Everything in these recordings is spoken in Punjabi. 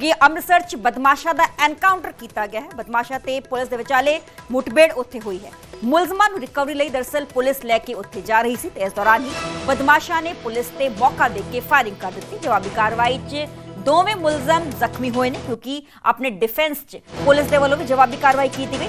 ਕਿ ਅੰਮ੍ਰਿਤਸਰ 'ਚ ਬਦਮਾਸ਼ਾਂ ਦਾ ਐਨਕਾਊਂਟਰ ਕੀਤਾ ਗਿਆ ਹੈ। ਬਦਮਾਸ਼ਾਂ ਤੇ ਪੁਲਿਸ ਦੇ ਵਿਚਾਲੇ ਮੁਠਭੇੜ ਉੱਥੇ ਹੋਈ ਹੈ। ਮੁਲਜ਼ਮਾਂ ਨੂੰ ਰਿਕਵਰੀ ਲਈ ਦਰਸਲ ਪੁਲਿਸ ਲੈ ਕੇ ਉੱਥੇ ਜਾ ਰਹੀ ਸੀ ਤੇ ਇਸ ਦੌਰਾਨ ਹੀ ਬਦਮਾਸ਼ਾਂ ਨੇ ਪੁਲਿਸ ਤੇ ਮੌਕਾ ਦੇ ਕੇ ਫਾਇਰਿੰਗ ਕਰ ਦਿੱਤੀ। ਜਵਾਬੀ ਕਾਰਵਾਈ 'ਚ ਦੋਵੇਂ ਮੁਲਜ਼ਮ ਜ਼ਖਮੀ ਹੋਏ ਨੇ ਕਿਉਂਕਿ ਆਪਣੇ ਡਿਫੈਂਸ 'ਚ ਪੁਲਿਸ ਦੇ ਵੱਲੋਂ ਵੀ ਜਵਾਬੀ ਕਾਰਵਾਈ ਕੀਤੀ ਗਈ।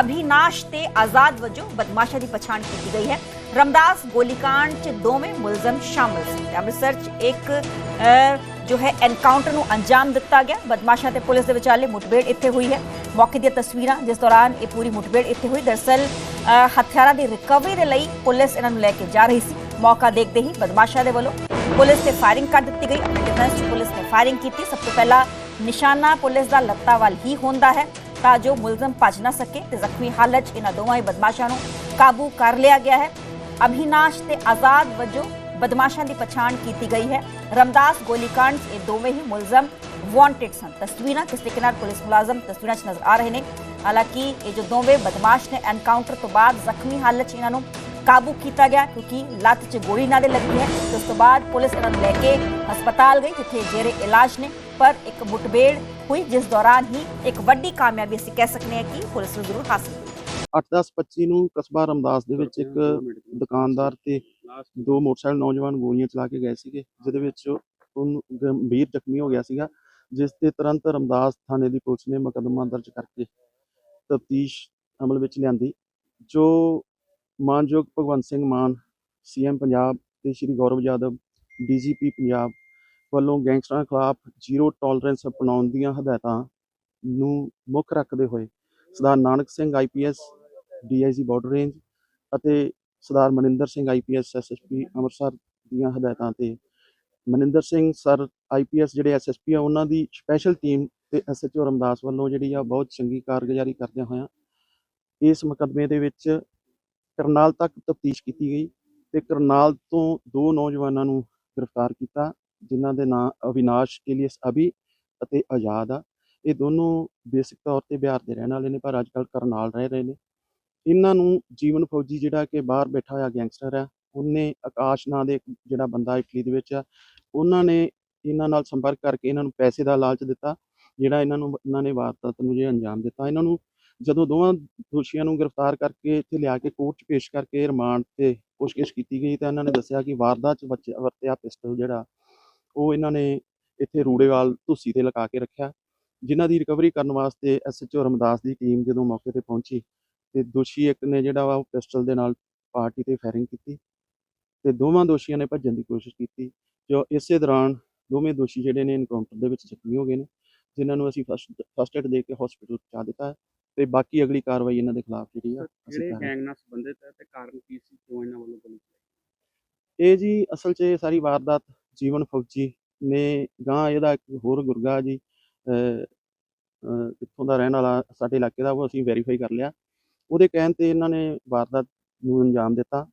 ਅਭਿਨਾਸ਼ ਤੇ ਆਜ਼ਾਦ ਵਜੋਂ ਬਦਮਾਸ਼ਾਂ ਦੀ ਪਛਾਣ ਕੀਤੀ ਗਈ ਹੈ। ਰਮਦਾਸ ਗੋਲੀकांड 'ਚ ਦੋਵੇਂ ਮੁਲਜ਼ਮ ਸ਼ਾਮਲ ਸੀ ਅੰਮ੍ਰਿਤਸਰ 'ਚ ਇੱਕ ਅਹ, ਜੋ ਹੈ ਐਨਕਾਊਂਟਰ ਨੂੰ ਅੰਜਾਮ ਦਿੱਤਾ ਗਿਆ। ਬਦਮਾਸ਼ਾਂ ਤੇ ਪੁਲਿਸ ਦੇ ਵਿਚਾਲੇ ਮੁਠਭੇੜ ਇੱਥੇ ਹੋਈ ਹੈ। ਮੌਕੇ ਦੀਆਂ ਤਸਵੀਰਾਂ ਜਿਸ ਦੌਰਾਨ ਇਹ ਪੂਰੀ ਮੁਠਭੇੜ ਇੱਥੇ ਹੋਈ। ਦਰਸਲ ਹਥਿਆਰਾਂ ਦੀ ਰਿਕਵਰੀ ਦੇ ਲਈ ਪੁਲਿਸ ਇਹਨਾਂ ਨੂੰ ਲੈ ਕੇ ਜਾ ਰਹੀ ਸੀ। ਮੌਕਾ ਦੇਖਦੇ ਹੀ ਬਦਮਾਸ਼ਾਂ ਦੇ ਵੱਲੋਂ ਪੁਲਿਸ ਤੇ ਫਾਇਰਿੰਗ ਕਰ ਦਿੱਤੀ ਗਈ ਆਪਣੇ ਡਿਫੈਂਸ 'ਚ ਪੁਲਿਸ ਨੇ ਫਾਇਰਿੰਗ ਕੀਤੀ, ਸਭ ਤੋਂ ਪਹਿਲਾਂ ਨਿਸ਼ਾਨਾ ਪੁਲਿਸ ਦਾ ਲੱਤਾਂ ਵੱਲ ਹੀ ਹੁੰਦਾ ਹੈ ਤਾਂ ਜੋ ਮੁਲਜ਼ਮ ਭੱਜ ਨਾ ਸਕੇ ਤੇ ਜ਼ਖਮੀ ਹਾਲਤ 'ਚ ਇਹਨਾਂ ਦੋਵਾਂ ਹੀ ਬਦਮਾਸ਼ਾਂ ਨੂੰ ਕਾਬੂ ਕਰ ਲਿਆ ਗਿਆ ਹੈ। ਅਭਿਨਾਸ਼ ਤੇ ਆਜ਼ਾਦ ਵਜੋਂ ਬਦਮਾਸ਼ਾਂ ਦੀ ਪਛਾਣ ਕੀਤੀ ਗਈ ਹੈ। ਰਮਦਾਸ ਗੋਲੀकांड 'ਚ ਇਹ ਦੋਵੇਂ ਹੀ ਮੁਲਜ਼ਮ ਵਾਂਟਡ ਸਨ। ਤਸਵੀਰਾਂ ਕਿਸ ਤਰੀਕੇ ਨਾਲ ਪੁਲਿਸ ਮੁਲਾਜ਼ਮ ਤਸਵੀਰਾਂ 'ਚ ਨਜ਼ਰ ਆ ਰਹੇ ਨੇ। ਹਾਲਾਂਕਿ ਇਹ ਜੋ ਦੋਵੇਂ ਬਦਮਾਸ਼ ਨੇ ਐਨਕਾਊਂਟਰ ਤੋਂ ਬਾਅਦ ਜ਼ਖਮੀ ਹਾਲਤ 'ਚ ਇਹਨਾਂ ਨੂੰ ਕਾਬੂ ਕੀਤਾ ਗਿਆ ਕਿਉਂਕਿ ਲੱਤ 'ਚ ਗੋਲੀ ਨਾਲੇ ਲੱਗੀ ਹੈ। ਉਸ ਤੋਂ ਬਾਅਦ ਪੁਲਿਸ ਇਹਨਾਂ ਨੂੰ ਲੈ ਕੇ ਹਸਪਤਾਲ ਗਈ ਜਿੱਥੇ ਜੇਰੇ ਇਲਾਜ ਨੇ। ਪਰ ਇੱਕ ਮੁਠਭੇੜ ਹੋਈ, ਜਿਸ ਦੌਰਾਨ ਹੀ ਇੱਕ ਵੱਡੀ ਕਾਮਯਾਬੀ ਅਸੀਂ ਕਹਿ ਸਕਦੇ ਹਾਂ ਕਿ ਪੁਲਿਸ ਨੂੰ ਜ਼ਰੂਰ ਹਾਸਲ 8-10-25 ਨੂੰ ਕਸਬਾ ਰਮਦਾਸ ਦੇ ਵਿੱਚ ਇੱਕ ਦੁਕਾਨਦਾਰ ਤੇ ਦੋ ਮੋਟਰਸਾਈਕਲ ਨੌਜਵਾਨ ਗੋਲੀਆਂ ਚਲਾ ਕੇ ਗਏ ਸੀਗੇ ਜਿਹਦੇ ਵਿੱਚ ਉਹਨੂੰ ਗੰਭੀਰ ਜ਼ਖਮੀ ਹੋ ਗਿਆ ਸੀਗਾ ਜਿਸ ਤੇ ਤੁਰੰਤ ਰਮਦਾਸ ਥਾਣੇ ਦੀ ਪੁਲਿਸ ਨੇ ਮੁਕੱਦਮਾ ਦਰਜ ਕਰਕੇ ਤਫਤੀਸ਼ ਅਮਲ ਵਿੱਚ ਲਿਆਂਦੀ ਜੋ ਮਾਨਯੋਗ ਭਗਵੰਤ ਸਿੰਘ ਮਾਨ ਸੀਐਮ ਪੰਜਾਬ ਤੇ ਸ਼੍ਰੀ ਗੌਰਵ ਯਾਦਵ ਡੀਜੀਪੀ ਪੰਜਾਬ ਵੱਲੋਂ ਗੈਂਗਸਟਰਾਂ ਖਿਲਾਫ ਜ਼ੀਰੋ ਟੋਲਰੈਂਸ ਅਪਣਾਉਣ ਦੀਆਂ ਹਦਾਇਤਾਂ ਨੂੰ ਮੁੱਖ ਰੱਖਦੇ ਹੋਏ Sardar Nanak Singh IPS DIG border range ਅਤੇ ਸਰਦਾਰ ਮਨਿੰਦਰ ਸਿੰਘ ਆਈਪੀਐਸ ਐਸਐਸਪੀ ਅੰਮ੍ਰਿਤਸਰ ਦੀਆਂ ਹਦਾਇਤਾਂ ਤੇ। ਮਨਿੰਦਰ ਸਿੰਘ, ਸਰ ਆਈਪੀਐਸ ਜਿਹੜੇ ਐਸਐਸਪੀ ਆ, ਉਹਨਾਂ ਦੀ ਸਪੈਸ਼ਲ ਟੀਮ ਤੇ ਐਸਐਚਓ ਰਮਦਾਸ ਵੱਲੋਂ ਜਿਹੜੀ ਆ, ਬਹੁਤ ਚੰਗੀ ਕਾਰਗੁਜ਼ਾਰੀ ਕਰਦਿਆਂ ਹੋਇਆਂ ਇਸ ਮੁਕੱਦਮੇ ਦੇ ਵਿੱਚ ਕਰਨਾਲ ਤੱਕ ਤਫਤੀਸ਼ ਕੀਤੀ ਗਈ ਤੇ ਕਰਨਾਲ ਤੋਂ ਦੋ ਨੌਜਵਾਨਾਂ ਨੂੰ ਗ੍ਰਿਫਤਾਰ ਕੀਤਾ, ਜਿਨ੍ਹਾਂ ਦੇ ਨਾਂ ਅਵਿਨਾਸ਼ ਏਲੀਅਸ ਅਭੀ ਅਤੇ ਆਜ਼ਾਦ ਆ। ਇਹ ਦੋਨੋਂ ਬੇਸਿਕ ਤੌਰ ਤੇ ਬਿਹਾਰ ਦੇ ਰਹਿਣ ਵਾਲੇ ਨੇ, ਪਰ ਅੱਜ ਕੱਲ੍ਹ ਕਰਨਾਲ ਰਹਿ ਰਹੇ ਨੇ। ਇਹਨਾਂ ਨੂੰ ਜੀਵਨ ਫੌਜੀ ਜਿਹੜਾ ਕਿ ਬਾਹਰ ਬੈਠਾ ਹੋਇਆ ਗੈਂਗਸਟਰ ਆ ਉਹਨੇ ਆਕਾਸ਼ ਨਾਂ ਦੇ ਇੱਕ ਜਿਹੜਾ ਬੰਦਾ ਇਟਲੀ ਦੇ ਵਿੱਚ ਆ, ਉਹਨਾਂ ਨੇ ਇਹਨਾਂ ਨਾਲ ਸੰਪਰਕ ਕਰਕੇ ਇਹਨਾਂ ਨੂੰ ਪੈਸੇ ਦਾ ਲਾਲਚ ਦਿੱਤਾ, ਜਿਹੜਾ ਇਹਨਾਂ ਨੂੰ, ਇਹਨਾਂ ਨੇ ਵਾਰਦਾਤ ਨੂੰ ਜੇ ਅੰਜਾਮ ਦਿੱਤਾ। ਇਹਨਾਂ ਨੂੰ ਜਦੋਂ ਦੋਵਾਂ ਦੋਸ਼ੀਆਂ ਨੂੰ ਗ੍ਰਿਫਤਾਰ ਕਰਕੇ ਇੱਥੇ ਲਿਆ ਕੇ ਕੋਰਟ 'ਚ ਪੇਸ਼ ਕਰਕੇ ਰਿਮਾਂਡ ਤੇ ਪੁੱਛਗਿੱਛ ਕੀਤੀ ਗਈ ਤਾਂ ਇਹਨਾਂ ਨੇ ਦੱਸਿਆ ਕਿ ਵਾਰਦਾਤ 'ਚ ਵਰਤਿਆ- ਵਰਤਿਆ ਪਿਸਟਲ ਜਿਹੜਾ, ਉਹ ਇਹਨਾਂ ਨੇ ਇੱਥੇ ਰੂੜੇਵਾਲ ਧੁੱਸੀ ਤੇ ਲਗਾ ਕੇ ਰੱਖਿਆ, ਜਿਨ੍ਹਾਂ ਦੀ ਰਿਕਵਰੀ ਕਰਨ ਵਾਸਤੇ ਐਸਐਚਓ ਰਮਦਾਸ ਦੀ ਟੀਮ ਜਦੋਂ ਮੌਕੇ ਤੇ ਪਹੁੰਚੀ ਤੇ ਦੋਸ਼ੀ ਇੱਕ ਨੇ ਜਿਹੜਾ ਵਾ ਉਹ ਪਿਸਟਲ ਦੇ ਨਾਲ ਪਾਰਟੀ ਤੇ ਫਾਇਰਿੰਗ ਕੀਤੀ ਤੇ ਦੋਵਾਂ ਦੋਸ਼ੀਆਂ ਨੇ ਭੱਜਣ ਦੀ ਕੋਸ਼ਿਸ਼ ਕੀਤੀ ਜੋ ਇਸੇ ਦੌਰਾਨ ਦੋਵੇਂ ਦੋਸ਼ੀ ਜਿਹੜੇ ਨੇ ਐਨਕਾਊਂਟਰ ਦੇ ਵਿੱਚ ਜ਼ਖਮੀ ਹੋ ਗਏ ਨੇ ਜਿਨ੍ਹਾਂ ਨੂੰ ਅਸੀਂ ਫਸਟ ਫਸਟ ਏਡ ਦੇ ਕੇ ਹਸਪੀਟਲ ਪਹੁੰਚਾ ਦਿੱਤਾ ਤੇ ਬਾਕੀ ਅਗਲੀ ਕਾਰਵਾਈ ਇਹਨਾਂ ਦੇ ਖਿਲਾਫ ਜਿਹੜੀ ਆ ਅਸੀਂ ਜਿਹੜੇ। ਗੈਂਗ ਨਾਲ ਸੰਬੰਧਿਤ ਹੈ ਤੇ ਕਾਰਨ ਕੀ ਸੀ ਕਿਉਂ ਇਹਨਾਂ ਵੱਲੋਂ ਗੋਲੀ ਚਲਾਈ ਇਹ ਜੀ ਅਸਲ 'ਚ ਇਹ ਸਾਰੀ ਵਾਰਦਾਤ ਜੀਵਨ ਫੌਜੀ ਨੇ ਗਾਂ ਇਹਦਾ ਇੱਕ ਹੋਰ ਗੁਰਗਾ ਜੀ ਇੱਥੋਂ ਦਾ ਰਹਿਣ ਵਾਲਾ ਸਾਡੇ ਇਲਾਕੇ ਦਾ ਉਹ ਅਸੀਂ ਵੈਰੀਫਾਈ ਕਰ ਲਿਆ ਉਹਦੇ ਕਹਿਣ ਤੇ ਇਹਨਾਂ ਨੇ ਵਾਰਦਾਤ ਨੂੰ ਅੰਜਾਮ ਦਿੱਤਾ।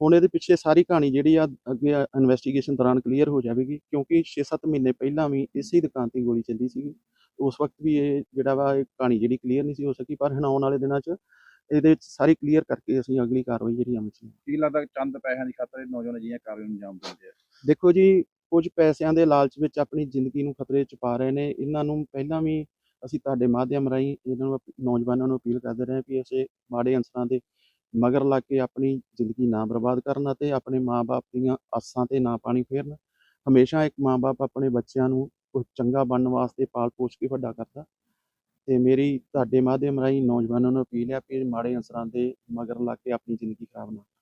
ਹੁਣ ਇਹਦੇ ਪਿੱਛੇ ਸਾਰੀ ਕਹਾਣੀ ਜਿਹੜੀ ਆ ਅੱਗੇ ਇਨਵੈਸਟੀਗੇਸ਼ਨ ਦੌਰਾਨ ਕਲੀਅਰ ਹੋ ਜਾਵੇਗੀ ਕਿਉਂਕਿ 6-7 ਮਹੀਨੇ ਪਹਿਲਾਂ ਵੀ ਇਸੇ ਦੁਕਾਨ ਤੇ ਗੋਲੀ ਚੱਲੀ ਸੀਗੀ। ਉਸ ਵਕਤ ਵੀ ਇਹ ਜਿਹੜਾ ਵਾ ਇਹ ਕਹਾਣੀ ਜਿਹੜੀ ਕਲੀਅਰ ਨਹੀਂ ਸੀ ਹੋ ਸਕੀ ਪਰ ਹੁਣ ਆਉਣ ਵਾਲੇ ਦਿਨਾਂ 'ਚ ਇਹਦੇ ਵਿੱਚ ਸਾਰੀ ਕਲੀਅਰ ਕਰਕੇ ਅਸੀਂ ਅਗਲੀ ਕਾਰਵਾਈ ਜਿਹੜੀ ਅਮਲ 'ਚ। ਕੀ ਲੱਗਦਾ ਚੰਦ ਪੈਸਿਆਂ ਦੀ ਖਾਤਰ ਇਹ ਨੌਜਵਾਨ ਅਜਿਹੀਆਂ ਕਾਰਵਾਈਆਂ ਨੂੰ ਅੰਜਾਮ ਦਿੰਦੇ ਆ? ਦੇਖੋ ਜੀ ਕੁਝ ਪੈਸਿਆਂ ਦੇ ਲਾਲਚ ਵਿੱਚ ਆਪਣੀ ਜ਼ਿੰਦਗੀ ਨੂੰ ਖਤਰੇ 'ਚ ਪਾ ਰਹੇ ਨੇ। ਇਹਨਾਂ ਨੂੰ ਪਹਿਲਾਂ ਵੀ ਅਸੀਂ ਤੁਹਾਡੇ ਮਾਧਿਅਮ ਰਾਹੀਂ ਇਹਨਾਂ ਨੂੰ ਨੌਜਵਾਨਾਂ ਨੂੰ ਅਪੀਲ ਕਰਦੇ ਰਹੇ ਵੀ ਇਸੇ ਮਾੜੇ ਅੰਸਰਾਂ ਦੇ ਮਗਰ ਲੱਗ ਕੇ ਆਪਣੀ ਜ਼ਿੰਦਗੀ ਨਾ ਬਰਬਾਦ ਕਰਨ ਅਤੇ ਆਪਣੇ ਮਾਪੇ ਦੀਆਂ ਆਸਾਂ ਤੇ ਨਾ ਪਾਣੀ ਫੇਰਨ। ਹਮੇਸ਼ਾ ਇੱਕ ਮਾਪੇ ਆਪਣੇ ਬੱਚਿਆਂ ਨੂੰ ਕੁਝ ਚੰਗਾ ਬਣਨ ਵਾਸਤੇ ਪਾਲ ਪੋਸ਼ ਕੇ ਵੱਡਾ ਕਰਦਾ। ਤੇ ਮੇਰੀ, ਤੁਹਾਡੇ ਮਾਧਿਅਮ ਰਾਹੀਂ ਨੌਜਵਾਨਾਂ ਨੂੰ ਅਪੀਲ ਹੈ ਕਿ ਮਾੜੇ ਅੰਸਰਾਂ ਦੇ ਮਗਰ ਲੱਗ ਕੇ ਆਪਣੀ ਜ਼ਿੰਦਗੀ ਖਰਾਬ ਨਾ